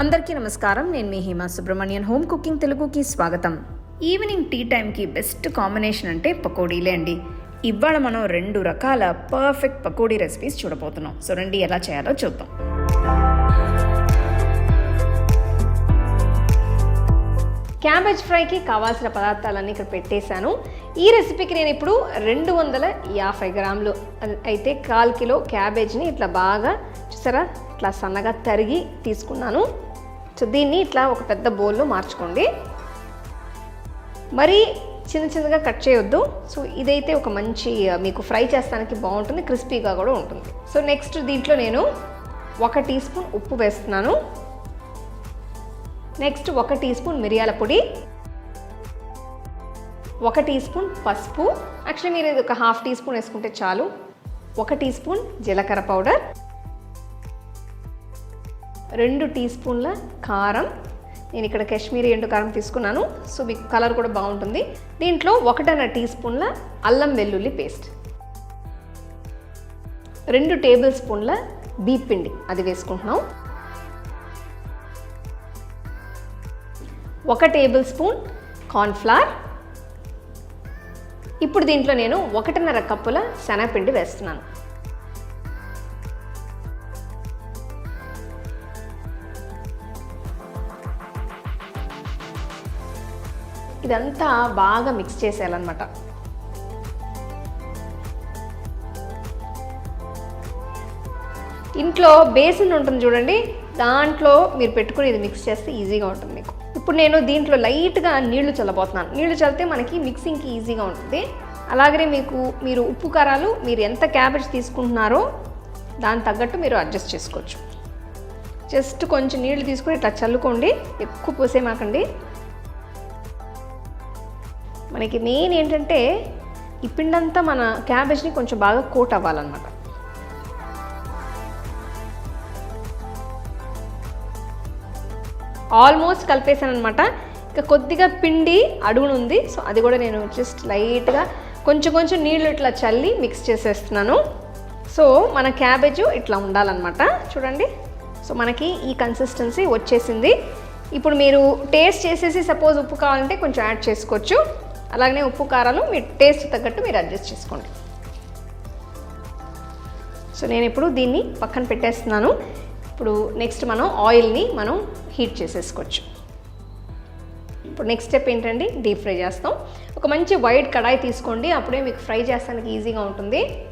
అందరికీ నమస్కారం. నేను మీ హేమా సుబ్రహ్మణ్యన్. హోమ్ కుకింగ్ తెలుగుకి స్వాగతం. ఈవినింగ్ టీ టైంకి బెస్ట్ కాంబినేషన్ అంటే పకోడీలే అండి. ఇవాళ మనం రెండు రకాల పర్ఫెక్ట్ పకోడీ రెసిపీస్ చూడబోతున్నాం. సో రండి ఎలా చేయాలో చూద్దాం. క్యాబేజ్ ఫ్రైకి కావాల్సిన పదార్థాలన్నీ ఇక్కడ పెట్టేశాను. ఈ రెసిపీకి నేను ఇప్పుడు రెండు వందల యాభై గ్రాములు అయితే కాల్ కిలో క్యాబేజ్ని ఇట్లా బాగా చూసారా? ఇట్లా సన్నగా తరిగి తీసుకున్నాను. సో దీన్ని ఇట్లా ఒక పెద్ద బౌల్లో మార్చుకోండి. మరీ చిన్న చిన్నగా కట్ చేయొద్దు. సో ఇదైతే ఒక మంచి మీకు ఫ్రై చేస్తానికి బాగుంటుంది క్రిస్పీగా కూడా ఉంటుంది. సో నెక్స్ట్ దీంట్లో నేను ఒక టీ స్పూన్ ఉప్పు వేస్తున్నాను. నెక్స్ట్ ఒక టీ స్పూన్ మిరియాల పొడి. ఒక టీ స్పూన్ పసుపు. యాక్చువల్లీ మీరు ఇది ఒక హాఫ్ టీ స్పూన్ వేసుకుంటే చాలు. ఒక టీ స్పూన్ జీలకర్ర పౌడర్. రెండు టీ స్పూన్ల కారం. నేను ఇక్కడ కాశ్మీరీ ఎండు కారం తీసుకున్నాను. సో మీకు కలర్ కూడా బాగుంటుంది. దీంట్లో ఒకటన్న టీ స్పూన్ల అల్లం వెల్లుల్లి పేస్ట్. రెండు టేబుల్ స్పూన్ల బీప్ పిండి అది వేసుకుంటున్నాం. ఒక టేబుల్ స్పూన్ కార్న్ఫ్లవర్. ఇప్పుడు దీంట్లో నేను ఒకటిన్నర కప్పుల శనగపిండి వేస్తున్నాను. ఇదంతా బాగా మిక్స్ చేసేయాలన్నమాట. ఇంట్లో బేసిన్ ఉంటుంది చూడండి దాంట్లో మీరు పెట్టుకుని ఇది మిక్స్ చేస్తే ఈజీగా ఉంటుంది మీకు. ఇప్పుడు నేను దీంట్లో లైట్గా నీళ్ళు చల్లబోతున్నాను. నీళ్ళు చల్లితే మనకి మిక్సింగ్కి ఈజీగా ఉంటుంది. అలాగనే మీకు మీరు ఉప్పు కారాలు మీరు ఎంత క్యాబేజ్ తీసుకుంటున్నారో దాని తగ్గట్టు మీరు అడ్జస్ట్ చేసుకోవచ్చు. జస్ట్ కొంచెం నీళ్ళు తీసుకుని ఇట్లా చల్లుకోండి ఎక్కువ పోసేమాకండి. మనకి మెయిన్ ఏంటంటే ఈ పిండంతా మన క్యాబేజ్ని కొంచెం బాగా కోట్ అవ్వాలన్నమాట. ఆల్మోస్ట్ కలిపేసాను అనమాట ఇక కొద్దిగా పిండి అడుగునుంది సో అది కూడా నేను జస్ట్ లైట్గా కొంచెం కొంచెం నీళ్ళు ఇట్లా చల్లి మిక్స్ చేసేస్తున్నాను. సో మన క్యాబేజ్ ఇట్లా ఉండాలన్నమాట. చూడండి. సో మనకి ఈ కన్సిస్టెన్సీ వచ్చేసింది. ఇప్పుడు మీరు టేస్ట్ చేసేసి సపోజ్ ఉప్పు కావాలంటే కొంచెం యాడ్ చేసుకోవచ్చు. అలాగనే ఉప్పు కారాలు మీ టేస్ట్ తగ్గట్టు మీరు అడ్జస్ట్ చేసుకోండి. సో నేను ఇప్పుడు దీన్ని పక్కన పెట్టేస్తున్నాను. ఇప్పుడు నెక్స్ట్ మనం ఆయిల్ని మనం హీట్ చేసేసుకోవచ్చు. ఇప్పుడు నెక్స్ట్ స్టెప్ ఏంటండి? డీప్ ఫ్రై చేస్తాం. ఒక మంచి వైట్ కడాయి తీసుకోండి. అప్పుడే మీకు ఫ్రై చేస్తానికి ఈజీగా ఉంటుంది.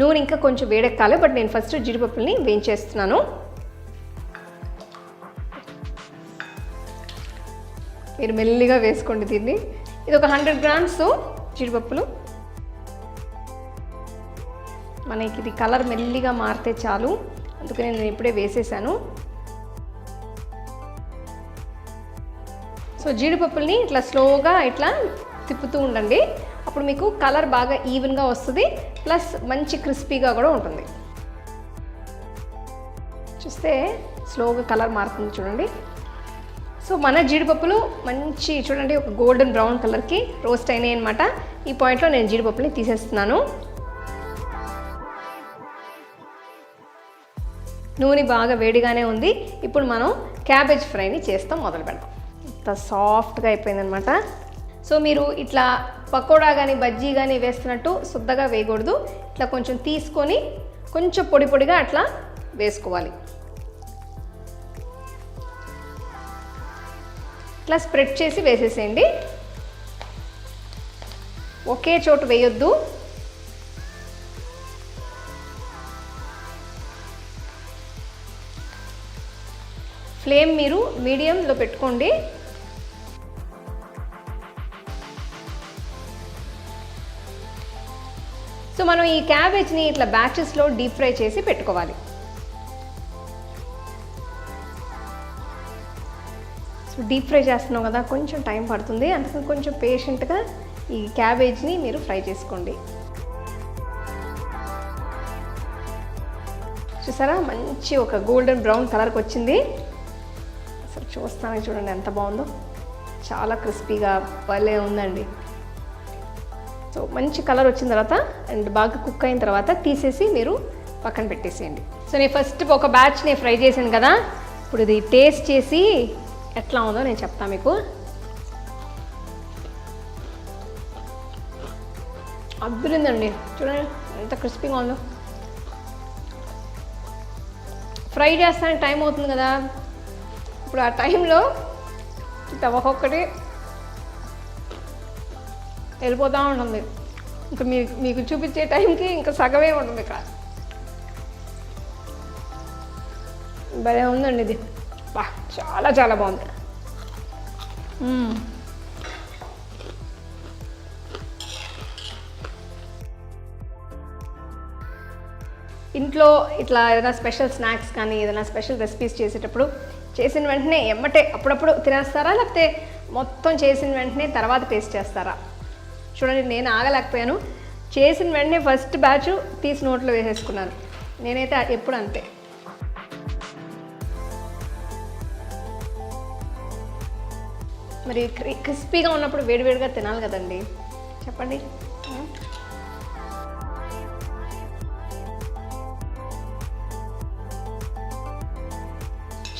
నూనె ఇంకా కొంచెం వేడెక్కాలి బట్ నేను ఫస్ట్ జీడిపప్పుల్ని వేయించేస్తున్నాను. మీరు మెల్లిగా వేసుకోండి దీన్ని. ఇది ఒక హండ్రెడ్ గ్రామ్స్ జీడిపప్పులు. మనకి ఇది కలర్ మెల్లిగా మారితే చాలు. అందుకని నేను ఇప్పుడే వేసేసాను. సో జీడిపప్పుల్ని ఇట్లా స్లోగా ఇట్లా తిప్పుతూ ఉండండి. అప్పుడు మీకు కలర్ బాగా ఈవెన్గా వస్తుంది. ప్లస్ మంచి క్రిస్పీగా కూడా ఉంటుంది. చూస్తే స్లోగా కలర్ మారుతుంది చూడండి. సో మన జీడిపప్పులు మంచి చూడండి ఒక గోల్డెన్ బ్రౌన్ కలర్కి రోస్ట్ అయినాయి అనమాట ఈ పాయింట్లో నేను జీడిపప్పుని తీసేస్తున్నాను. నూనె బాగా వేడిగానే ఉంది. ఇప్పుడు మనం క్యాబేజ్ ఫ్రైని చేస్తాం మొదలు పెడతాం ఇంత సాఫ్ట్గా అయిపోయిందనమాట సో మీరు ఇట్లా పకోడా కానీ బజ్జీ కానీ వేస్తున్నట్టు శుద్ధగా వేయకూడదు. ఇట్లా కొంచెం తీసుకొని కొంచెం పొడి పొడిగా అట్లా వేసుకోవాలి. ఇట్లా స్ప్రెడ్ చేసి వేసేసేయండి. ఒకే చోటు వేయొద్దు. ఫ్లేమ్ మీరు మీడియంలో పెట్టుకోండి. సో మనం ఈ క్యాబేజ్ని ఇట్లా బ్యాచెస్లో డీప్ ఫ్రై చేసి పెట్టుకోవాలి. సో డీప్ ఫ్రై చేస్తున్నాం కదా కొంచెం టైం పడుతుంది. అందుకని కొంచెం పేషెంట్గా ఈ క్యాబేజ్ని మీరు ఫ్రై చేసుకోండి. చూసారా? మంచి ఒక గోల్డెన్ బ్రౌన్ కలర్కి వచ్చింది. అసలు చూస్తానే చూడండి ఎంత బాగుందో. చాలా క్రిస్పీగా భలే ఉందండి. సో మంచి కలర్ వచ్చిన తర్వాత అండ్ బాగా కుక్ అయిన తర్వాత తీసేసి మీరు పక్కన పెట్టేసేయండి. సో నేను ఫస్ట్ ఒక బ్యాచ్ నేను ఫ్రై చేశాను కదా ఇప్పుడు ఇది టేస్ట్ చేసి ఎట్లా ఉందో నేను చెప్తాను మీకు. అద్దరిందండి చూడండి ఎంత క్రిస్పీగా ఉందో. ఫ్రై చేస్తానికి టైం అవుతుంది కదా. ఇప్పుడు ఆ టైంలో ఇట్లా ఒక్కొక్కటి వెళ్ళిపోతూ ఉంటుంది. ఇంకా మీకు మీకు చూపించే టైంకి ఇంకా సగమే ఉంటుంది ఇక్కడ. భలే ఉందండి ఇది. బా చాలా చాలా బాగుంది. ఇంట్లో ఇట్లా ఏదైనా స్పెషల్ స్నాక్స్ కానీ ఏదైనా స్పెషల్ రెసిపీస్ చేసేటప్పుడు చేసిన వెంటనే ఎమ్మటే అప్పుడప్పుడు తినేస్తారా? లేకపోతే మొత్తం చేసిన వెంటనే తర్వాత టేస్ట్ చేస్తారా? చూడండి నేను ఆగలేకపోయాను. చేసిన వెంటనే ఫస్ట్ బ్యాచ్ తీసి నోట్లో వేసేసుకున్నాను. నేనైతే ఎప్పుడు అంతే. మరి క్రి- క్రిస్పీగా ఉన్నప్పుడు వేడివేడిగా తినాలి కదండి. చెప్పండి.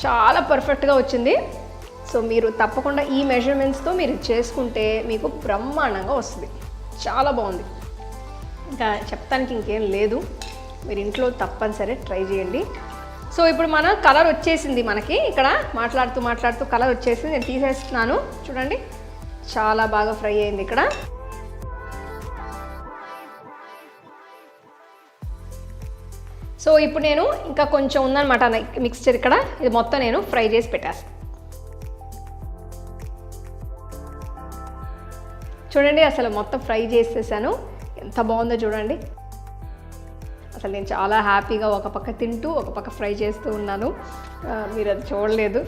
చాలా పర్ఫెక్ట్గా వచ్చింది. సో మీరు తప్పకుండా ఈ మెజర్మెంట్స్తో మీరు చేసుకుంటే మీకు బ్రహ్మాండంగా వస్తుంది. చాలా బాగుంది. ఇంకా చెప్తానికి ఇంకేం లేదు. మీరు ఇంట్లో తప్పనిసరి ట్రై చేయండి. సో ఇప్పుడు మన కలర్ వచ్చేసింది మనకి. ఇక్కడ మాట్లాడుతూ మాట్లాడుతూ కలర్ వచ్చేసింది. నేను తీసేస్తున్నాను. చూడండి. చాలా బాగా ఫ్రై అయింది ఇక్కడ. సో ఇప్పుడు నేను ఇంకా కొంచెం ఉందన్నమాట. మిక్స్చర్ ఇక్కడ. ఇది మొత్తం నేను ఫ్రై చేసి పెట్టేస్తాను. చూడండి అసలు మొత్తం ఫ్రై చేసేసాను. ఎంత బాగుందో చూడండి. అసలు నేను చాలా హ్యాపీగా ఒక పక్క తింటూ ఒక పక్క ఫ్రై చేస్తూ ఉన్నాను. మీరు అది చూడలేదు.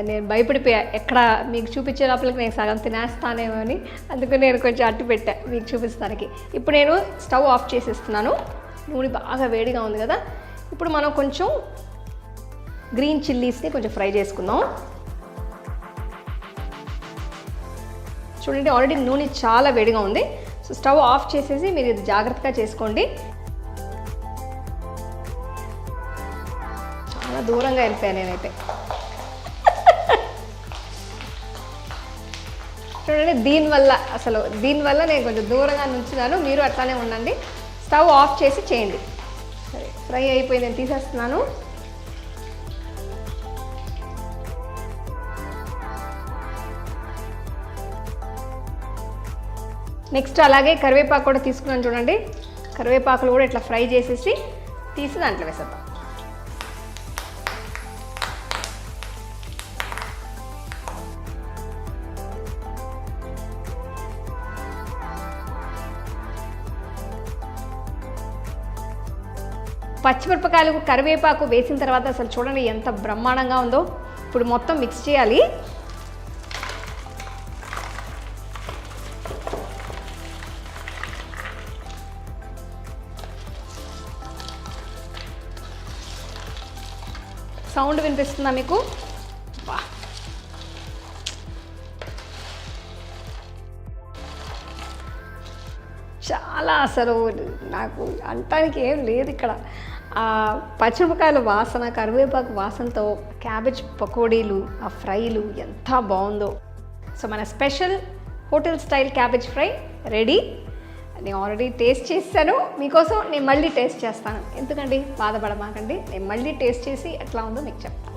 నేను భయపడిపోయా ఎక్కడ మీకు చూపించే లోపలికి నేను సగం తినేస్తానేమో అని. అందుకు నేను కొంచెం అట్టు పెట్టా మీకు చూపిస్తానికి. ఇప్పుడు నేను స్టవ్ ఆఫ్ చేసేస్తున్నాను. నూనె బాగా వేడిగా ఉంది కదా. ఇప్పుడు మనం కొంచెం గ్రీన్ చిల్లీస్ని కొంచెం ఫ్రై చేసుకుందాం. చూడండి ఆల్రెడీ నూనె చాలా వేడిగా ఉంది. సో స్టవ్ ఆఫ్ చేసేసి మీరు ఇది జాగ్రత్తగా చేసుకోండి. చాలా దూరంగా వెళ్ళిపోయాను నేనైతే. చూడండి దీనివల్ల అసలు దీనివల్ల నేను కొంచెం దూరంగా నుంచున్నాను. మీరు అట్లానే ఉండండి. స్టవ్ ఆఫ్ చేసి చేయండి. సరే ఫ్రై అయిపోయి నేను తీసేస్తున్నాను. నెక్స్ట్ అలాగే కరివేపాకు కూడా తీసుకున్నాను చూడండి. కరివేపాకులు కూడా ఇట్లా ఫ్రై చేసేసి తీసి దాంట్లో వేసేద్దాం. పచ్చిమిరపకాయలకు కరివేపాకు వేసిన తర్వాత అసలు చూడండి ఎంత బ్రహ్మాండంగా ఉందో. ఇప్పుడు మొత్తం మిక్స్ చేయాలి. సౌండ్ వినిపిస్తుందా మీకు? చాలా అసలు నాకు అంటానికి ఏం లేదు ఇక్కడ. ఆ పచ్చిమిరపకాయల వాసన కరివేపాకు వాసనతో క్యాబేజ్ పకోడీలు ఆ ఫ్రైలు ఎంత బాగుందో. సో మన special hotel style cabbage fry ready. నేను ఆల్రెడీ టేస్ట్ చేశాను. మీకోసం నేను మళ్ళీ టేస్ట్ చేస్తాను. ఎందుకండి? బాధపడమాకండి. నేను మళ్ళీ టేస్ట్ చేసి ఎట్లా ఉందో మీకు చెప్తాను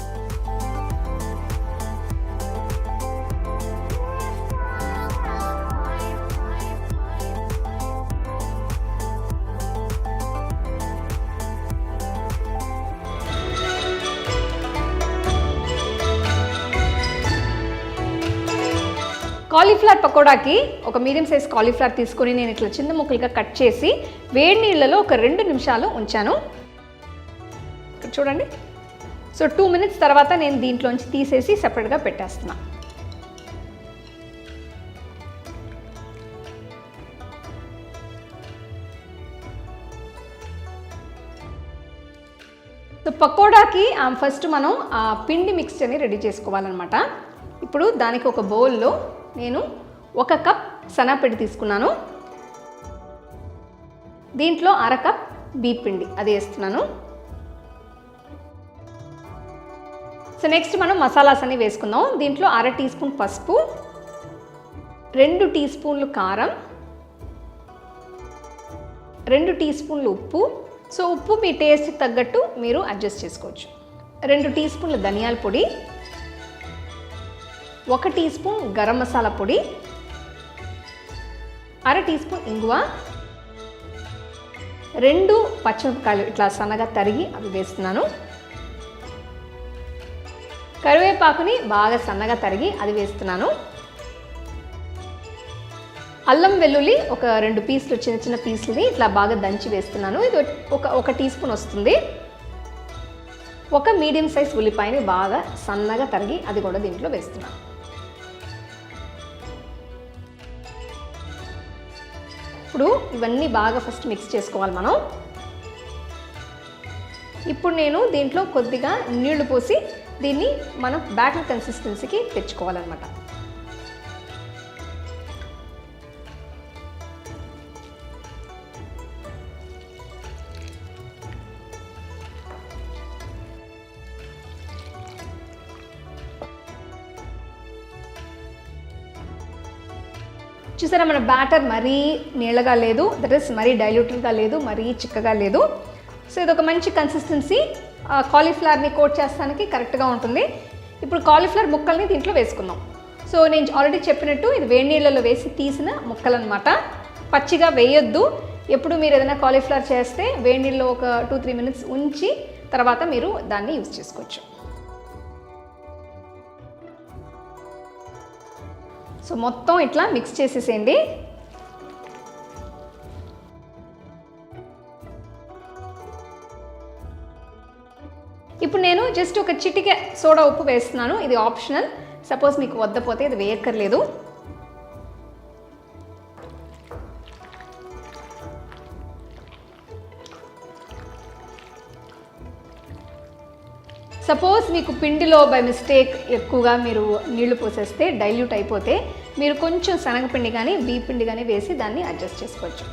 కాలీఫ్లవర్ పకోడాకి ఒక మీడియం సైజ్ కాలీఫ్లవర్ తీసుకొని నేను ఇట్లా చిన్న ముక్కలుగా కట్ చేసి వేడి నీళ్ళలో ఒక రెండు నిమిషాలు ఉంచాను. ఇక్కడ చూడండి. సో టూ మినిట్స్ తర్వాత నేను దీంట్లోంచి తీసేసి సెపరేట్గా పెట్టేస్తున్నా. సో పకోడాకి ఫస్ట్ మనం ఆ పిండి మిక్స్చర్ని రెడీ చేసుకోవాలన్నమాట. ఇప్పుడు దానికి ఒక బౌల్లో నేను ఒక కప్ సనాపిండి తీసుకున్నాను. దీంట్లో అర కప్ బీప్ పిండి అది వేస్తున్నాను. సో నెక్స్ట్ మనం మసాలాస్ అన్ని వేసుకుందాం. దీంట్లో అర టీ స్పూన్ పసుపు రెండు టీ స్పూన్లు కారం రెండు టీ స్పూన్లు ఉప్పు. సో ఉప్పు మీ టేస్ట్కి తగ్గట్టు మీరు అడ్జస్ట్ చేసుకోవచ్చు. రెండు టీ స్పూన్ల ధనియాల పొడి ఒక టీ స్పూన్ గరం మసాలా పొడి అర టీ స్పూన్ ఇంగువ రెండు పచ్చిమిరపకాయలు ఇట్లా సన్నగా తరిగి అవి వేస్తున్నాను. కరివేపాకుని బాగా సన్నగా తరిగి అది వేస్తున్నాను. అల్లం వెల్లుల్లి ఒక రెండు పీసులు చిన్న చిన్న పీసులని ఇట్లా బాగా దంచి వేస్తున్నాను. ఇది ఒక ఒక టీ స్పూన్ వస్తుంది. ఒక మీడియం సైజ్ ఉల్లిపాయని బాగా సన్నగా తరిగి అది కూడా దీంట్లో వేస్తున్నాను. ఇప్పుడు ఇవన్నీ బాగా ఫస్ట్ మిక్స్ చేసుకోవాలి మనం. ఇప్పుడు నేను దీంట్లో కొద్దిగా నీళ్ళు పోసి దీన్ని మనం బ్యాటర్ కన్సిస్టెన్సీకి తెచ్చుకోవాలన్నమాట. చూసారా మన బ్యాటర్ మరీ నీళ్ళగా లేదు దట్ ఇస్ మరీ డైల్యూటెడ్గా లేదు మరీ చిక్కగా లేదు. సో ఇది ఒక మంచి కన్సిస్టెన్సీ కాలీఫ్లవర్ని కోట్ చేస్తానికి కరెక్ట్గా ఉంటుంది. ఇప్పుడు కాలీఫ్లవర్ ముక్కల్ని దీంట్లో వేసుకుందాం. సో నేను ఆల్రెడీ చెప్పినట్టు ఇది వేడి నీళ్ళలో వేసి తీసిన ముక్కలు అనమాట పచ్చిగా వేయొద్దు. ఎప్పుడు మీరు ఏదైనా కాలీఫ్లవర్ చేస్తే వేడి నీళ్ళలో ఒక టూ త్రీ మినిట్స్ ఉంచి తర్వాత మీరు దాన్ని యూజ్ చేసుకోవచ్చు. సో మొత్తం ఇట్లా మిక్స్ చేసేసేయండి. ఇప్పుడు నేను జస్ట్ ఒక చిటిక సోడా ఉప్పు వేస్తున్నాను. ఇది ఆప్షనల్ సపోజ్ మీకు వద్దపోతే ఇది వేయక్కర్లేదు. సపోజ్ మీకు పిండిలో బై మిస్టేక్ ఎక్కువగా మీరు నీళ్ళు పోసేస్తే డైల్యూట్ అయిపోతే మీరు కొంచెం శనగపిండి కానీ బీ పిండి కానీ వేసి దాన్ని అడ్జస్ట్ చేసుకోవచ్చు.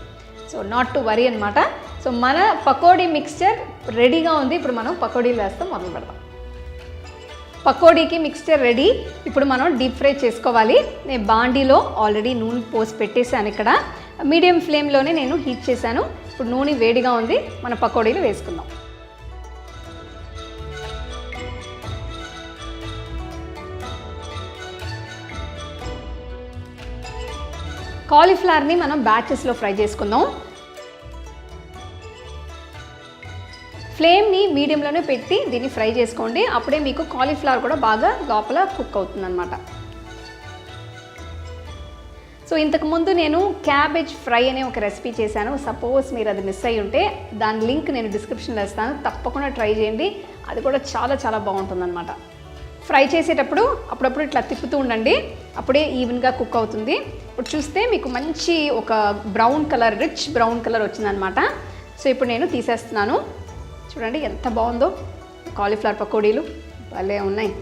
సో నాట్ టు వరీ అనమాట సో మన పకోడీ మిక్స్చర్ రెడీగా ఉంది. ఇప్పుడు మనం పకోడీలు వేస్తాం మొదలు పెడదాం. పకోడీకి మిక్స్చర్ రెడీ ఇప్పుడు మనం డీప్ ఫ్రై చేసుకోవాలి. నేను బాండీలో ఆల్రెడీ నూనె పోసి పెట్టేశాను ఇక్కడ. మీడియం ఫ్లేమ్లోనే నేను హీట్ చేశాను. ఇప్పుడు నూనె వేడిగా ఉంది. మన పకోడీలు వేసుకుందాం. కాలీఫ్లవర్ని మనం బ్యాచెస్లో ఫ్రై చేసుకుందాం. ఫ్లేమ్ని మీడియంలోనే పెట్టి దీన్ని ఫ్రై చేసుకోండి. అప్పుడే మీకు కాలీఫ్లవర్ కూడా బాగా లోపల కుక్ అవుతుందన్నమాట. సో ఇంతకుముందు నేను క్యాబేజ్ ఫ్రై అనే ఒక రెసిపీ చేశాను. సపోజ్ మీరు అది మిస్ అయ్యి ఉంటే దాని లింక్ నేను డిస్క్రిప్షన్లో ఇస్తాను. తప్పకుండా ట్రై చేయండి. అది కూడా చాలా చాలా బాగుంటుందన్నమాట. ఫ్రై చేసేటప్పుడు అప్పుడప్పుడు ఇట్లా తిప్పుతూ ఉండండి. అప్పుడే ఈవెన్గా కుక్ అవుతుంది. ఇప్పుడు చూస్తే మీకు మంచి ఒక brown colour rich brown colour వచ్చిందనమాట. సో ఇప్పుడు నేను తీసేస్తున్నాను. చూడండి ఎంత బాగుందో. కాలీఫ్లవర్ పకోడీలు భలే ఉన్నాయి.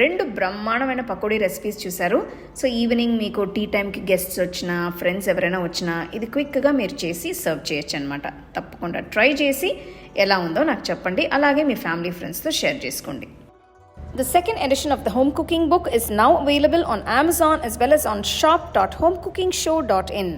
రెండు బ్రహ్మాండమైన పకోడీ రెసిపీస్ చూశారు. సో ఈవినింగ్ మీకు టీ టైంకి గెస్ట్స్ వచ్చినా ఫ్రెండ్స్ ఎవరైనా వచ్చినా ఇది క్విక్గా మీరు చేసి సర్వ్ చేయొచ్చు అనమాట తప్పకుండా ట్రై చేసి ఎలా ఉందో నాకు చెప్పండి. అలాగే మీ ఫ్యామిలీ ఫ్రెండ్స్తో షేర్ చేసుకోండి. The second edition of the home cooking book is now available on Amazon as well as on shop.homecookingshow.in.